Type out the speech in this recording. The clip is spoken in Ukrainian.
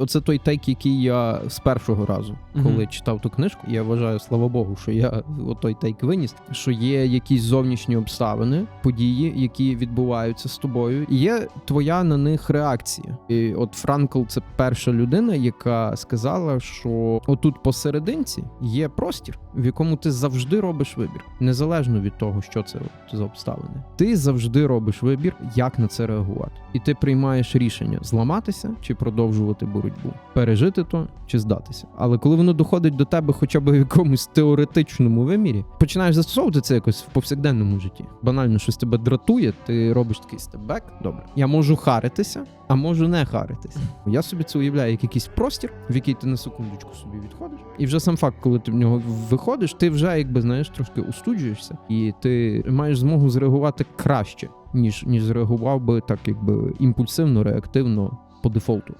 Оце той тейк, який я з першого разу, коли Мгм. читав ту книжку. Я вважаю, слава Богу, що я отой тейк виніс, що є якісь зовнішні обставини, події, які відбуваються з тобою, і є твоя на них реакція. І от Франкл це перша людина, яка сказала, що отут посерединці є простір, в якому ти завжди робиш вибір, незалежно від того, що це за обставини. Ти завжди робиш вибір, як на це реагувати, і ти приймаєш рішення зламатися чи продовжувати боротьбу, пережити то чи здатися. Але коли воно доходить до тебе, хоча б в якомусь теоретичному вимірі, починаєш застосовувати це якось в повсякденному житті. Банально щось тебе дратує, ти робиш такий степбек. Добре, я можу харитися, а можу не харитися. Я собі це уявляю як якийсь простір, в який ти на секундочку собі відходиш, і вже сам факт, коли ти в нього виходиш, ти вже якби знаєш трошки устуджуєшся, і ти маєш змогу зреагувати краще, ніж ніж зреагував би так, якби імпульсивно, реактивно по дефолту.